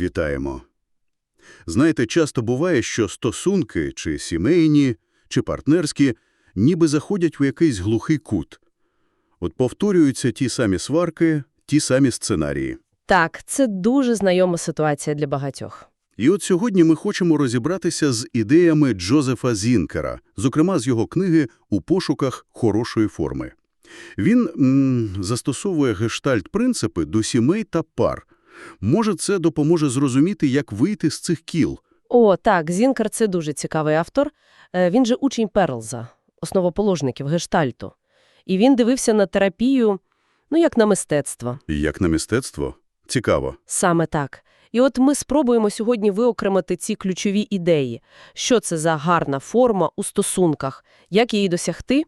Вітаємо. Знаєте, часто буває, що стосунки, чи сімейні, чи партнерські, ніби заходять у якийсь глухий кут. От повторюються ті самі сварки, ті самі сценарії. Так, це дуже знайома ситуація для багатьох. І от сьогодні ми хочемо розібратися з ідеями Джозефа Зінкера, зокрема з його книги «У пошуках хорошої форми». Він м, застосовує гештальт-принципи до сімей та пар. Може, це допоможе зрозуміти, як вийти з цих кіл. О, так, Зінкер – це дуже цікавий автор. Е, Він же учень Перлза, основоположників гештальту. І він дивився на терапію, ну, як на мистецтво. Як на мистецтво? Цікаво. Саме так. І от ми спробуємо сьогодні виокремити ці ключові ідеї. Що це за гарна форма у стосунках, як її досягти.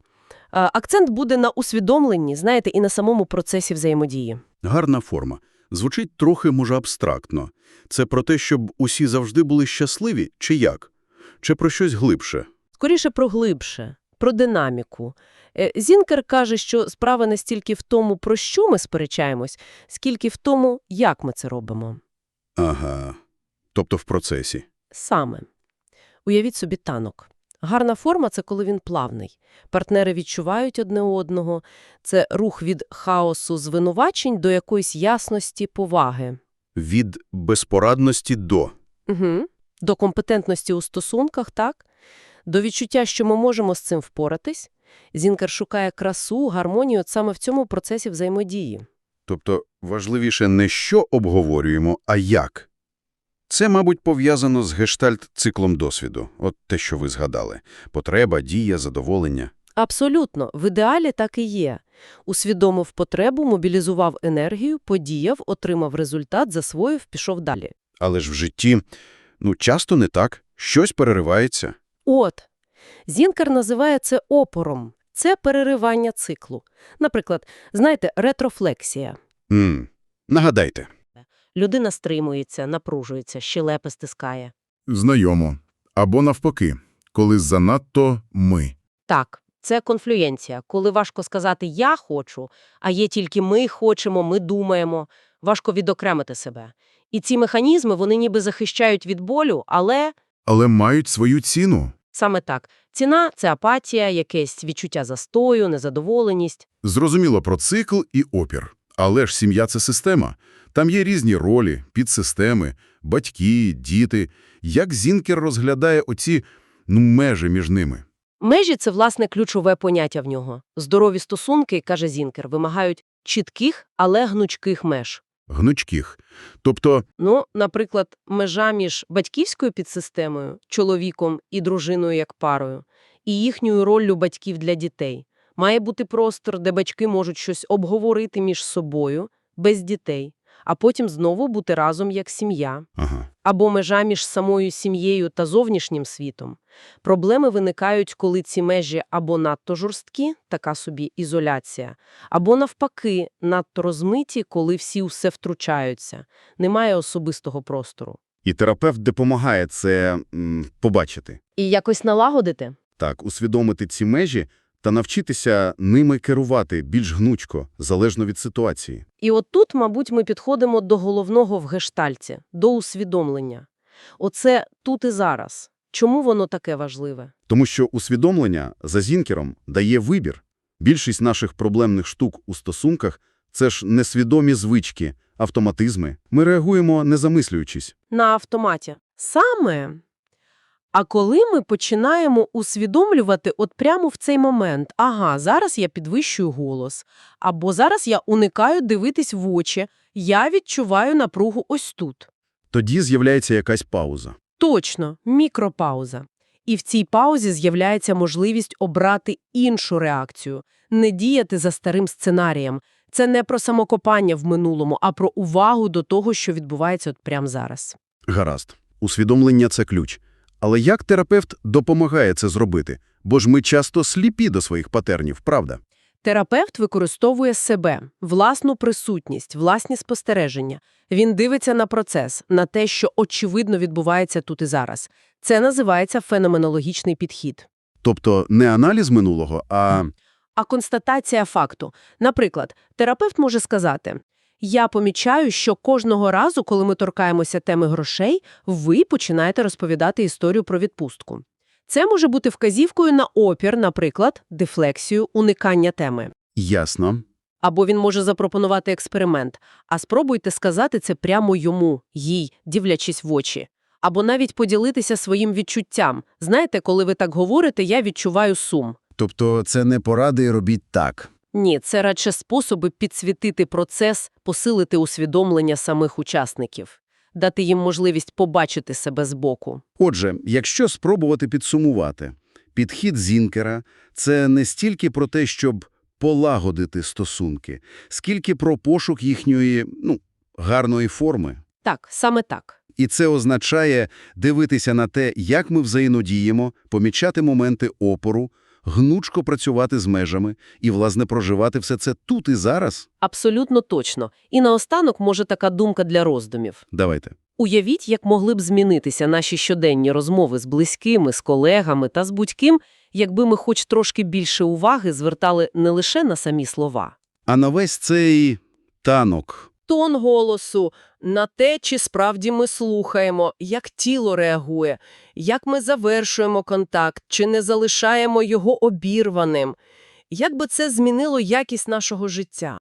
Акцент буде на усвідомленні, знаєте, і на самому процесі взаємодії. Гарна форма. Звучить трохи, може, абстрактно. Це про те, щоб усі завжди були щасливі, чи як? Чи про щось глибше? Скоріше про глибше, про динаміку. Е, Зінкер каже, що справа не стільки в тому, про що ми сперечаємось, скільки в тому, як ми це робимо. Ага. Тобто в процесі. Саме. Уявіть собі танок. Гарна форма – це коли він плавний. Партнери відчувають одне одного. Це рух від хаосу звинувачень до якоїсь ясності, поваги. Від безпорадності до. Угу. До компетентності у стосунках, так? До відчуття, що ми можемо з цим впоратись. Зінкер шукає красу, гармонію от саме в цьому процесі взаємодії. Тобто важливіше не що обговорюємо, а як. Це, мабуть, пов'язано з гештальт-циклом досвіду. От те, що ви згадали. Потреба, дія, задоволення. Абсолютно. В ідеалі так і є. Усвідомив потребу, мобілізував енергію, подіяв, отримав результат, засвоїв, пішов далі. Але ж в житті, ну, часто не так. Щось переривається. От. Зінкер називає це опором. Це переривання циклу. Наприклад, знаєте, ретрофлексія. М. Нагадайте. Людина стримується, напружується, щелепи стискає. Знайомо. Або навпаки, коли занадто ми. Так, це конфлюєнція, коли важко сказати «я хочу», а є тільки «ми хочемо», «ми думаємо», важко відокремити себе. І ці механізми, вони ніби захищають від болю, але Але мають свою ціну. саме так. Ціна – це апатія, якесь відчуття застою, незадоволеність. Зрозуміло про цикл і опір. Але ж сім'я – це система. Там є різні ролі, підсистеми, батьки, діти. Як Зінкер розглядає оці ну, межі між ними? Межі – це, власне, ключове поняття в нього. Здорові стосунки, каже Зінкер, вимагають чітких, але гнучких меж. Гнучких. Тобто Ну, наприклад, межа між батьківською підсистемою, чоловіком і дружиною як парою, і їхньою роллю батьків для дітей. Має бути простор, де батьки можуть щось обговорити між собою, без дітей, а потім знову бути разом як сім'я. Ага. Або межа між самою сім'єю та зовнішнім світом. Проблеми виникають, коли ці межі або надто жорсткі, така собі ізоляція, або навпаки, надто розмиті, коли всі усе втручаються. Немає особистого простору. І терапевт допомагає це м, побачити. І якось налагодити? Так, усвідомити ці межі та навчитися ними керувати більш гнучко, залежно від ситуації. І от тут, мабуть, ми підходимо до головного в гештальті – до усвідомлення. Оце тут і зараз. Чому воно таке важливе? Тому що усвідомлення за Зінкером дає вибір. Більшість наших проблемних штук у стосунках – це ж несвідомі звички, автоматизми. Ми реагуємо не замислюючись. На автоматі. Саме. А коли ми починаємо усвідомлювати от прямо в цей момент, ага, зараз я підвищую голос, або зараз я уникаю дивитись в очі, я відчуваю напругу ось тут. Тоді з'являється якась пауза. Точно, мікропауза. І в цій паузі з'являється можливість обрати іншу реакцію, не діяти за старим сценарієм. Це не про самокопання в минулому, а про увагу до того, що відбувається от прямо зараз. Гаразд. Усвідомлення – це ключ. Але як терапевт допомагає це зробити? Бо ж ми часто сліпі до своїх патернів, правда? Терапевт використовує себе, власну присутність, власні спостереження. Він дивиться на процес, на те, що очевидно відбувається тут і зараз. Це називається феноменологічний підхід. Тобто не аналіз минулого, а А констатація факту. Наприклад, терапевт може сказати, Я помічаю, що кожного разу, коли ми торкаємося теми грошей, ви починаєте розповідати історію про відпустку. Це може бути вказівкою на опір, наприклад, дефлексію, уникання теми. Ясно. Або він може запропонувати експеримент, а спробуйте сказати це прямо йому, їй, дивлячись в очі. Або навіть поділитися своїм відчуттям. Знаєте, коли ви так говорите, я відчуваю сум. Тобто це не поради робіть так. Ні, це радше способи підсвітити процес, посилити усвідомлення самих учасників, дати їм можливість побачити себе збоку. Отже, якщо спробувати підсумувати, підхід Зінкера – це не стільки про те, щоб полагодити стосунки, скільки про пошук їхньої, ну, гарної форми. Так, саме так. І це означає дивитися на те, як ми взаємодіємо, помічати моменти опору, гнучко працювати з межами і, власне, проживати все це тут і зараз. Абсолютно точно. І наостанок може така думка для роздумів. Давайте. Уявіть, як могли б змінитися наші щоденні розмови з близькими, з колегами та з будь-ким, якби ми хоч трошки більше уваги звертали не лише на самі слова. А на весь цей танок. Тон голосу, на те, чи справді ми слухаємо, як тіло реагує, як ми завершуємо контакт, чи не залишаємо його обірваним. Як би це змінило якість нашого життя?